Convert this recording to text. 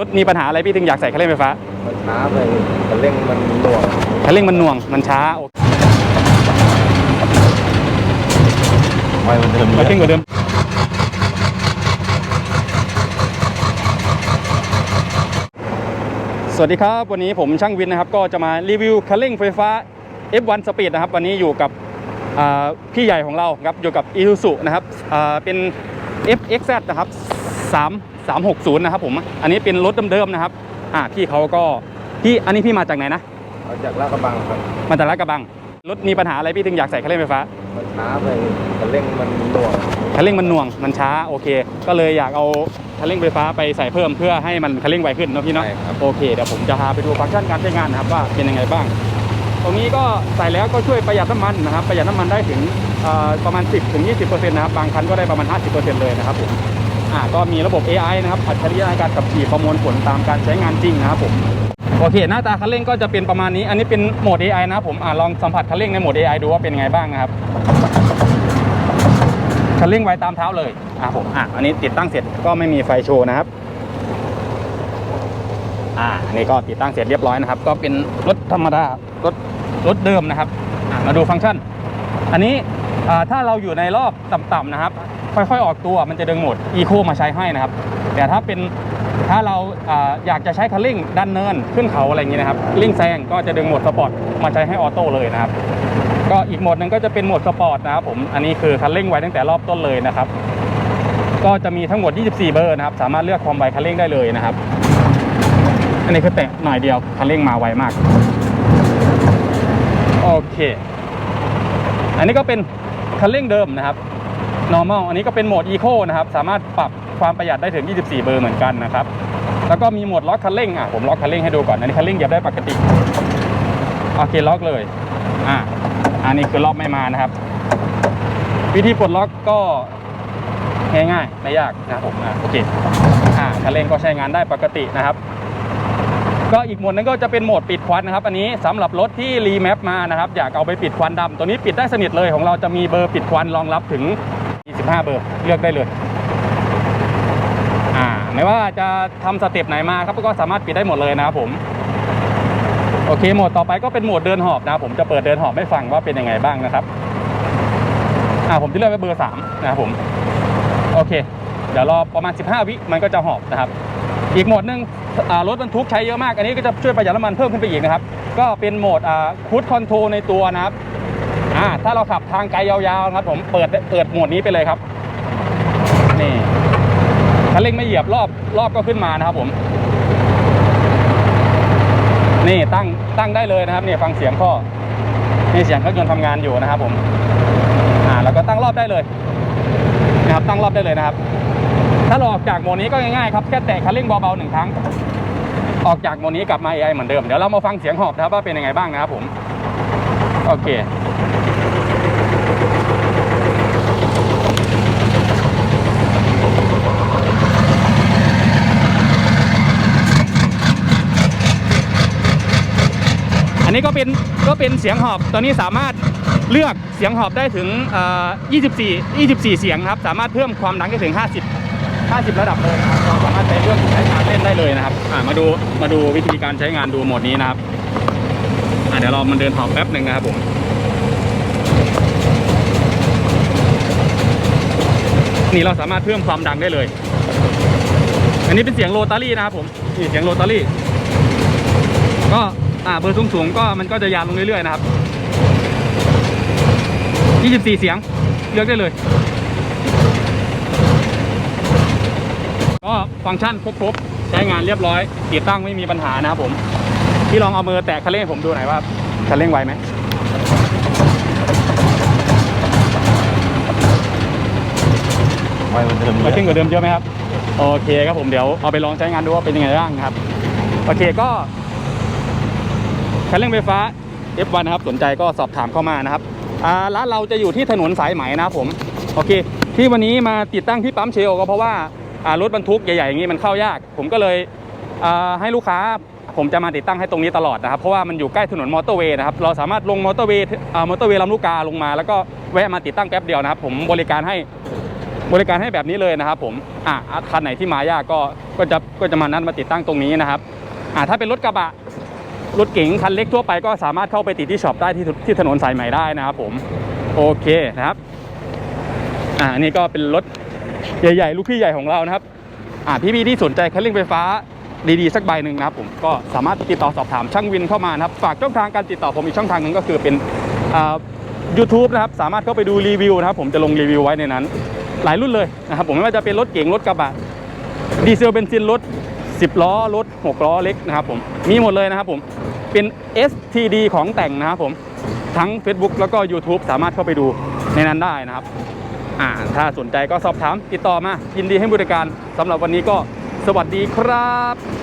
รถมีปัญหาอะไรพี่ถึงอยากใส่คันเร่งไฟฟ้ามันช้าไปคันเร่งมันหน่วงคันเร่งมันหน่วงมันช้าโอเคไวมันเดิมมาขึ้นกว่าเดิมสวัสดีครับ วันนี้ผมช่างวินนะครับ ก็จะมารีวิวคันเร่งไฟฟ้า F1 Speed นะครับ วันนี้อยู่กับอ่าพี่ใหญ่ของเราครับอยู่กับ i s u z u นะครับอ่าเป็น FXZ นะครับ 3 360 นะครับผม อันนี้เป็นรถเดิมๆนะครับ อ่าพี่เขาก็พี่อันนี้พี่มาจากไหนนะเอาจากลาดกระบังครับ มาจากลาดกระบัง รถมีปัญหาอะไรพี่ถึงอยากใส่คันเร่งไฟฟ้า มันช้าไปคันเร่งมันหน่วงคันเร่งมันหน่วง มันช้าโอเค ก็เลยอยากเอาคันเร่งไฟฟ้าไปใส่เพิ่มเพื่อให้มันคันเร่งไวขึ้นเนาะพี่เนาะใช่ครับโอเคเดี๋ยวผมจะพาไปดูฟังก์ชันการใช้งานนะครับว่าเป็นยังไงบ้าง ตรงนี้ก็ใส่แล้วก็ช่วยประหยัดน้ำมันนะครับ ประหยัดน้ำมันได้ถึงเอ่อประมาณ 10ถึง20%นะครับ บางคันก็ได้ประมาณ 50%เลยนะครับผม อ่าก็มีระบบ AI นะครับอัจฉริยะในการขับขี่ประมวลผลตามการใช้งานจริงนะครับผมโอเคหน้าตาคันเร่งก็จะเป็นประมาณนี้ อันนี้เป็นโหมด AI นะครับผมอ่าลองสัมผัสคันเร่งในโหมด AI ดูว่าเป็นยังไงบ้างนะครับคันเร่งไว้ตามเท้าเลยอ่าผมอะอันนี้ติดตั้งเสร็จก็ไม่มีไฟโชว์นะครับอ่าอันนี้ก็ติดตั้งเสร็จเรียบร้อยนะครับ ก็เป็นรถธรรมดารถรถเดิมนะครับมาดูฟังก์ชัน อันนี้ถ้าเราอยู่ในรอบต่ำๆนะครับ ค่อยๆ ออกตัวมันจะดึงโหมด Eco มาใช้ให้นะครับ แต่ถ้าเป็นถ้าเราออยากจะใช้คันเร่งดันเนินขึ้นเขาอะไรอย่างนี้นะครับเร่งแซงก็จะดึงโหมดสปอร์ตมาใช้ให้ออโต้เลยนะครับ ก็อีกโหมดหนึงก็จะเป็นโหมดสปอร์ตนะครับผมอันนี้คือคันเร่งไวตั้งแต่รอบต้นเลยนะครับ ก็จะมีทั้งหมด 24 เบอร์นะครับ สามารถเลือกความไวคันเร่งได้เลยนะครับ อันนี้คือแตะหน่อยเดียวคันเร่งมาไวมากโอเค อันนี้ก็เป็นคันเร่งเดิมนะครับ normal อันนี้ก็เป็นโหมด eco นะครับ สามารถปรับความประหยัดได้ถึง 24 เบอร์เหมือนกันนะครับ แล้วก็มีโหมดล็อกคันเร่งอะผมล็อกคันเร่งให้ดูก่อน อันนี้คันเร่งเหยียบได้ปกติ โอเคล็อกเลย อ่าอันนี้คือล็อกไม่มานะครับ วิธีปลดล็อกก็ง่ายๆ ไม่ยากนะครับผมโอเคอ่าคันเร่งก็ใช้งานได้ปกตินะครับ ก็อีกโหมดหนึงก็จะเป็นโหมดปิดควันนะครับ อันนี้สำหรับรถที่รีแมปมานะครับ อยากเอาไปปิดควันดำตัวนี้ปิดได้สนิทเลยของเราจะมีเบอร์ปิดควันรองรับถึง 25เบอร์เลือกได้เลยอ่าไม่ว่าจะทำสเต็ปไหนมาครับก็สามารถปิดได้หมดเลยนะครับผมโอเคโหมดต่อไปก็เป็นโหมดเดินหอบนะผมจะเปิดเดินหอบให้ฟังว่าเป็นยังไงบ้างนะครับอ่าผมจะเลือกไว้เบอร์สามนะครับผมโอเค เดี๋ยวรอประมาณ 15 วิมันก็จะหอบนะครับ อีกโหมดหนึ่งอ่ารถบรรทุกใช้เยอะมาก อันนี้ก็จะช่วยประหยัดน้ำมันเพิ่มขึ้นไปอีกนะครับ ก็เป็นโหมดอ่าคูดคอนโทรในตัวนะครับ อ่าถ้าเราขับทางไกลยาวๆนะครับ ผมเปิดเปิดโหมดนี้ไปเลยครับ นี่คันเร่งไม่เหยียบรอบรอบก็ขึ้นมานะครับ ผม นี่ตั้งตั้งได้เลยนะครับเนี่ยฟังเสียงข้อนี่เสียงเครื่องยนต์ทำงานอยู่นะครับ ผม อ่า แล้วก็ตั้งรอบได้เลยนะครับตั้งรอบได้เลยนะครับ ถ้าเราออกจากโหมดนี้ก็ง่ายๆครับแค่แตะคันเร่งเบาๆหนึ่งครั้ง ออกจากโหมดนี้กลับมา AI เหมือนเดิมเดี๋ยวเรามาฟังเสียงหอบนะครับว่าเป็นยังไงบ้างนะครับผมโอเค นนี้ก็เป็นก็เป็นเสียงหอบตัวนี้สามารถเลือกเสียงหอบได้ถึง 24 24 เสียงครับ สามารถเพิ่มความดังได้ถึง 50 50 ระดับเลยนะครับเราสามารถใช้เรื่องใช้งานเล่นได้เลยนะครับอ่ามาดูมาดูวิธีการใช้งานดูโหมดนี้นะครับอ่าเดี๋ยวเรามันเดินหอบแป๊บหนึ่งนะครับผมนี่เราสามารถเพิ่มความดังได้เลย อันนี้เป็นเสียงโรตารี่นะครับผมนี่เสียงโรตารี่ ก็ อ่าเบอร์สูงสูงๆก็มันก็จะยานลงเรื่อยๆนะครับ 24 เสียงเลือกได้เลย ก็ฟังก์ชันครบๆ ใช้งานเรียบร้อย ติดตั้งไม่มีปัญหานะครับผม พี่ลองเอามือแตะคันเร่งให้ผมดูหน่อยว่าคันเร่งไวไหมไวมันเดิมไวขึ้นกว่าเดิมเยอะไหมครับ โอเคครับผมเดี๋ยวเอาไปลองใช้งานดูว่าเป็นยังไงบ้างครับ โอเคก็ คันเร่งไฟฟ้า F1 นะครับสนใจก็สอบถามเข้ามานะครับร้านเราจะอยู่ที่ถนนสายไหมนะครับผมโอเค ที่วันนี้มาติดตั้งที่ปั๊มเชลก็เพราะว่ารถบรรทุกใหญ่ๆอย่างนี้มันเข้ายาก ผมก็เลยให้ลูกค้าผมจะมาติดตั้งให้ตรงนี้ตลอดนะครับ เพราะว่ามันอยู่ใกล้ถนนมอเตอร์เวย์นะครับ เราสามารถลงมอเตอร์เวย์มอเตอร์เวย์ลำลูกกาลงมา แล้วก็แวะมาติดตั้งแป๊บเดียวนะครับ ผมบริการให้บริการให้แบบนี้เลยนะครับ ผมอะคันไหนที่มายากก็ก็จะก็จะมานัดมาติดตั้งตรงนี้นะครับอะถ้าเป็นรถกระบะ รถเก๋งคันเล็กทั่วไปก็สามารถเข้าไปติดที่ช็อปได้ที่ที่ถนนสายใหม่ได้นะครับผมโอเคนะครับอ่าอันนี้ก็เป็นรถใหญ่ๆ ลูกพี่ใหญ่ของเรานะครับอ่าพี่ๆที่สนใจคันเร่งไฟฟ้าดีๆ สักใบหนึ่งนะครับผมก็สามารถติดต่อสอบถามช่างวินเข้ามานะครับ ฝากช่องทางการติดต่อผมอีกช่องทางหนึ่งก็คือเป็นอ่า YouTube นะครับสามารถเข้าไปดูรีวิวนะครับ ผมจะลงรีวิวไว้ในนั้น หลายรุ่นเลยนะครับผมไม่ว่าจะเป็นรถเก๋งรถกระบะดีเซลเบนซินรถ10 ล้อรถ6ล้อเล็กนะครับผมมีหมดเลยนะครับผม เป็น STD ของแต่งนะครับผมทั้ง Facebook แล้วก็ YouTube สามารถเข้าไปดูในนั้นได้นะครับอ่าถ้าสนใจก็สอบถามติดต่อมายินดีให้บริการสำหรับวันนี้ก็สวัสดีครับ